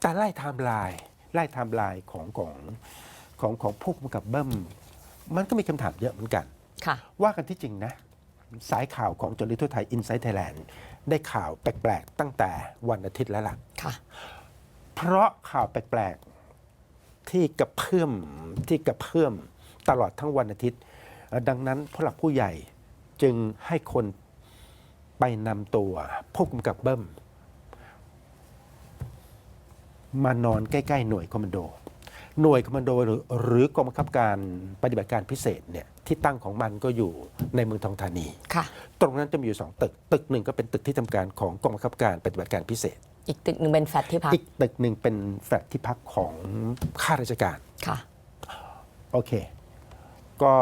แต่ไล่ไทม์ไลน์ไล่ไทม์ไลน์ของของของของผู้กำกับเบิ้มมันก็มีคำถามเยอะเหมือนกัน ค่ะ ว่ากันที่จริงนะ สายข่าวของจอริทั่วไทยอินไซต์ไทยแลนด์ได้ข่าวแปลกๆ ตั้งแต่วันอาทิตย์แล้วล่ะ ค่ะ เพราะข่าวแปลกๆ ที่กระเพื่อมที่กระเพื่อมตลอดทั้งวันอาทิตย์เอ่อดังนั้นผู้หลักผู้ใหญ่จึงให้คนไปนำตัวผู้กำกับเบิ้ม มานอนใกล้ๆหน่วยคอมมานโด หน่วยคอมมานโดหรือหรือกองบังคับการปฏิบัติการพิเศษเนี่ยที่ตั้งของมันก็อยู่ในเมืองทองธานี ค่ะ ตรงนั้นจะมีอยู่สองตึก ตึกหนึ่งก็เป็นตึกที่ทำการของกองบังคับการปฏิบัติการพิเศษ อีกตึกหนึ่งเป็นแฟลตที่พัก อีกตึกหนึ่งเป็นแฟลตที่พักของข้าราชการ ค่ะ โอเค ก็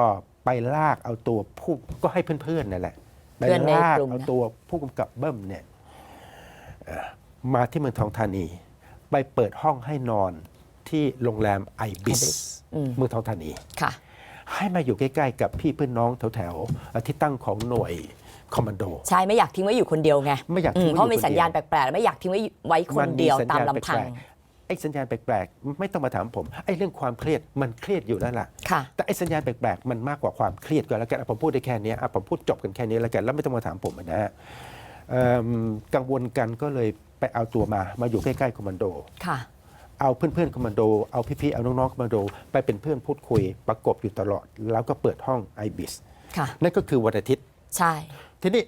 ไปลากเอาตัวผู้ก็ให้เพื่อนๆนั่นแหละไปเพื่อนในลากกลุ่มนะ เอาตัวผู้กำกับเบิ้มเนี่ยเอ่อมาที่เมืองทองธานี ไปเปิดห้องให้นอนที่โรงแรมไอบิสอืมเมืองทองธานีค่ะ ให้มาอยู่ใกล้ๆกับพี่เพื่อนน้องแถวๆเอ่อที่ตั้งของหน่วยคอมมานโดใช่ไม่อยากทิ้งไว้อยู่คนเดียวไงไม่อยากอืทิ้งมไว้เพราะมีอยู่คนสัญญาณเดียวแปลกๆแล้วไม่อยากทิ้งไว้ไว้คนเดียวสัญตามญณลำพังแปลกๆไอ้สัญญาณแปลกๆไม่ต้องมาถามผมไอ้เรื่องความเครียดมันเครียดอยู่แล้วล่ะค่ะแต่ไอ้สัญญาณแปลกๆมันมากกว่าความเครียดก็แล้วกันอะผมพูดได้แค่เนี้ยอะผมพูดจบกันแค่นี้แล้วกันแล้วไม่ต้องมาถามผมนะฮะเอิ่ม กังวลกันก็เลยไปเอาตัวมา มาอยู่ใกล้ๆคอมมานโด ค่ะ เอาเพื่อนๆคอมมานโด เอาพี่ๆ เอาน้องๆคอมมานโด ไปเป็นเพื่อนพูดคุยประกบอยู่ตลอด แล้วก็เปิดห้องไอบิสค่ะ นั่นก็คือวันอาทิตย์ ใช่ ทีนี้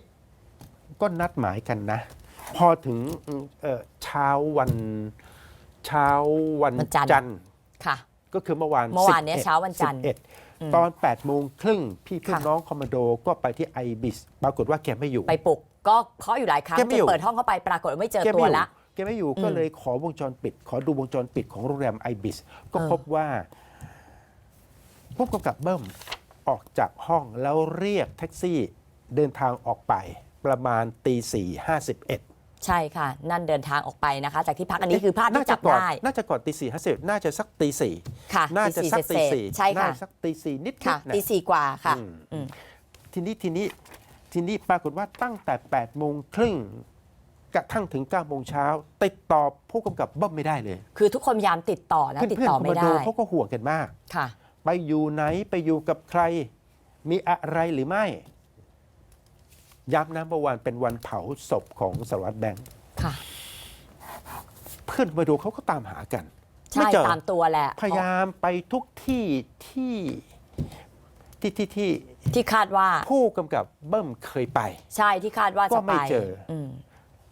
ก็นัดหมายกันนะ พอถึงเอ่อเช้าวันเช้าวันวันจันทร์ จันทร์ ค่ะ ก็คือเมื่อวานเมื่อวานเนี้ย11เช้าวันจันทร์11ตอน8โมงครึ่งพี่เพื่อนค่ะ น้องคอมมานโดก็ไปที่ไอบิสปรากฏว่าแกไม่อยู่ ไปปลุก ก็เคาะอยู่หลายครั้งแกไม่จอยู่นเปิดห้องเข้าไปปรากฏว่าไม่เจอแกตัไม่วอยู่ละ แกไม่อยู่ก็อืมเลยขอวงจรปิด ขอดูวงจรปิดของโรงแรมไอบิสก็เออ พบว่าผู้กำกับเบิ้มออกจากห้องแล้วเรียกแท็กซี่เดินทางออกไปประมาณตีสี่ห้าสิบเอ็ด ใช่ค่ะ นั่นเดินทางออกไปนะคะ จากที่พักอันนี้คือภาพที่จับก่อนได้น่าจะก่อนตีสี่ห้าสิบน่าจะสักตีสี่ค่ะน่าจะสักตีเศษสี่ๆใช่ค่ะน่าจสักตีสี่นิดๆค่ะนะตีสี่กว่าค่ะอืมอืมทีนี้ทีนี้ ทีนี้ปรากฏว่าตั้งแต่8โมงครึ่งกระทั่งถึง9โมงเช้าติดต่อผู้กำกับเบิ้มไม่ได้เลย คือทุกคนพยายามติดต่อนะติดเพื่อนต่ๆอคอมไม่มานโดได้เขาก็ห่วงกันมากค่ะ ไปอยู่ไหนไปอยู่กับใคร มีอะไรหรือไม่ย้ำนะเมื่อวานเป็นวันเผาศพของสารวัตรแบงค์ค่ะ เพื่อนคอมมานโดเขาก็ตามหากันใช่ไม่เจอตามตัวแหละ พยายามไปทุกที่ที่ ที่ที่ที่ที่คาดว่าผู้กำกับเบิ้มเคยไป ใช่ที่คาดว่าก็จะไม่ไปเจอม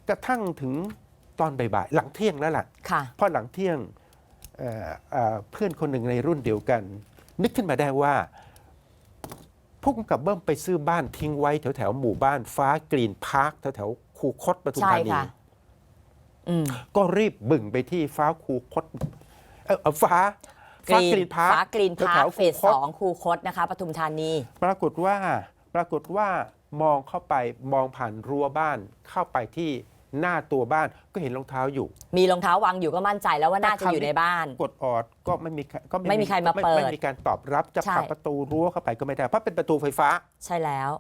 กระทั่งถึงตอนบ่ายๆหลังเที่ยงแล้วล่ะ ค่ะ เพราะหลังเที่ยงเอ่อเอ่อเพื่อนคนหนึ่งในรุ่นเดียวกัน นึกขึ้นมาได้ว่าผู้กำกับเบิ้มไปซื้อบ้านทิ้งไว้แถวแถวๆหมู่บ้านฟ้ากรีนพาร์คแถวแถวๆคูคตปทุมใช่ธานี ค่ะ อืมก็รีบบึ่งไปที่ฟ้าคูคตเอ่อเอ่อฟ้า ฟ้ากรีนพาร์คฟ้ากรีนพาแถร์วคๆเฟคูสคสตองคูคตนะคะปทุมธานี ปรากฏว่าปรากฏว่ามองเข้าไปมองผ่านรั้วบ้านเข้าไปที่หน้าตัวบ้านก็เห็นรองเท้าอยู่ มีรองเท้าวางอยู่ก็มั่นใจแล้วว่าน่าจะอยู่ในบ้าน กดออดก็ไม่มีใครก็ไม่มีใครมาเปิดไม่มีการตอบรับจะใช่ผลักประตูรั้วเข้าไปก็ไม่ได้เพราะเป็นประตูไฟฟ้า ใช่แล้ว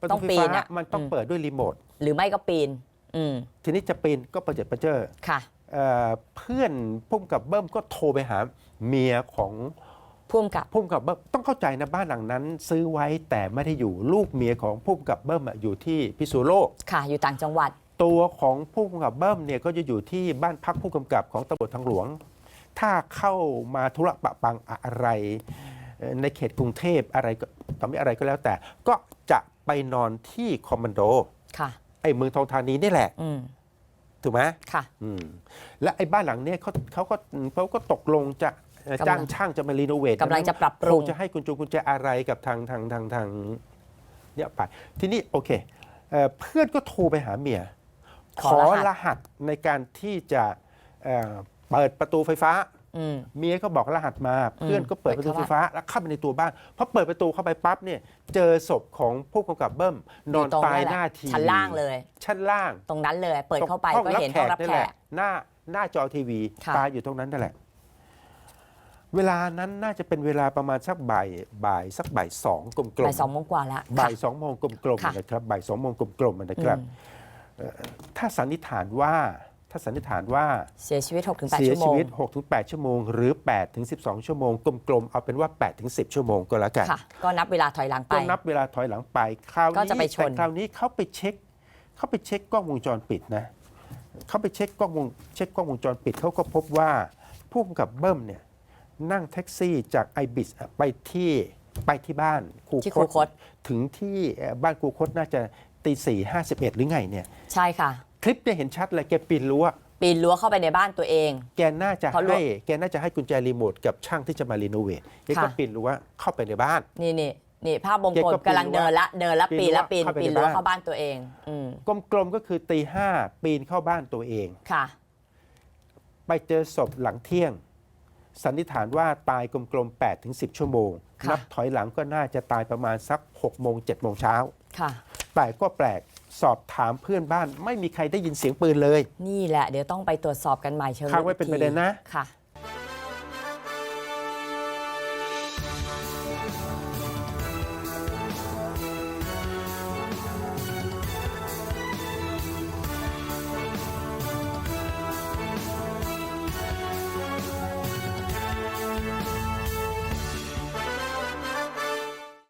ประต้ตูองไฟปีฟ้านอะมันต้องอืมเปิดด้วยรีโมทหรือไม่ก็ปีนอืมทีนี้จะปีนก็ประเจิดประเจิอค่ะ เอ่อเพื่อนพุ่มกับเบิ้มก็โทรไปหาเมียของพุ่มกับพุ่มกับเบิ้มต้องเข้าใจนะบ้านหลังนั้น ซื้อไว้แต่ไม่ได้อยู่ลูกเมียของพุ่มกับเบิ้มอะอยู่ที่พิษณุโลกค่ะ อยู่ต่างจังหวัด ตัวของผู้กำกับเบิ้มเนี่ยก็จะอยู่ที่บ้านพักผู้กำกับของตำรวจทางหลวง ถ้าเข้ามาธุระปะปังอะไรเอ่อในเขตกรุงเทพอะไรก็ตอนนี้อะไรก็แล้วแต่ ก็จะไปนอนที่คอมมานโดค่ะไอ้เมืองทองธานีนี่แหละอืม ถูกไหมค่ะอืมและไอ้บ้านหลังเนี้ยเขาเขาก็เขาก็ตกลงจะเอ่อกำลังจ้างช่างจะมารีโนเวทกำลังจะปรับปครุงงจะให้คุณจูคุณแจอะไรกับทางทางทางทางเนี่ยไปทีนี้โอเคเอ่อเพื่อนก็โทรไปหาเมียขขออรรหัสหัสในการที่จะเอ่อเปิดประตูไฟฟ้าอืม เมียก็บอกรหัสมา เพื่อนก็เปิดเปิปดระตูเข้าไฟฟ้าแล้วเข้าไปในตัวบ้านพอเปิดประตูเข้าไปปั๊บเนี่ยเจอศพของผู้กำกับเบิ้มนอนยู่ตรงตายแหละหน้าทีชั้นล่างเลย ชั้นล่าง ตรงนั้นเลย เปิดเข้าไปห้องก็เห็นแขห้องกรับนี่แขแหละกหน้าหน้าจอทีวีค่ะตายอยู่ตรงนั้นนั่นแหละ เวลานั้นน่าจะเป็นเวลาประมาณสักบ่ายบ่ายสักบ่ายสองกลมๆบ่ายสองโมงกว่าละบ่าค่ะยสองโมงกลมค่ะๆนะครับบ่ายสองโมงกลมๆนะครับอืมเอ่อถ้าสันนิษฐานว่า ถ้าสันนิษฐานว่าเสียชีวิต 6-8 เสียชั่วโมชีง วิต 6-8 ชั่วโมง หรือ 8-12 ชั่วโมง กลมๆ เอาเป็นว่า 8-10 ชั่วโมงก็แล้วกัน ค่ะ ก็นับเวลาถอยหลังไป ก็นับเวลาถอยหลังไป คราวก็นี้จะไปชน แต่คราวนี้เขาไปเช็คเขาไปเช็คกล้องวงจรปิดนะเขาไปเช็คกล้องวงเช็คกล้องวงจรปิดเขาก็พบว่าผู้กำกับเบิ้มเนี่ยนั่งแท็กซี่จากไอบิสไปที่ไปที่บ้านครูที่คครูดคด ถึงที่เอ่อบ้านครูคดน่าจะตีสี่ห้าสิบเอ็ดหรือไงเนี่ย ใช่ค่ะ คลิปเนี่ยเห็นชัดเลยแกปีนรั้วปีนรั้วเข้าไปในบ้านตัวเอง แกน่าจะเพราะรั้วให้แกน่าจะให้กุญแจรีโมทกับช่างที่จะมารีโนเวทแกก็ค่ะ ปีนรั้วเข้าไปในบ้าน นี่นี่นี่ภาพวงแกกลก็มปีนกำลังเดินละเดินละปีปีนนรั้วละปีนเข้าไปในปีนรั้วบ้าน เข้าบ้านตัวเอง อืมกลมๆก็คือตีห้าปีนเข้าบ้านตัวเอง ค่ะ ไปเจอศพหลังเที่ยง สันนิษฐานว่าตายกลมๆ8ถึง10 ชั่วโมง ค่ะ นับถอยหลังก็น่าจะตายประมาณสัก6โมง7โมงเช้า ค่ะ แต่ก็แปลก สอบถามเพื่อนบ้าน ไม่มีใครได้ยินเสียงปืนเลย นี่แหละ เดี๋ยวต้องไปตรวจสอบกันใหม่เชิงค้างไว้เป็นประเด็นนะ ค่ะ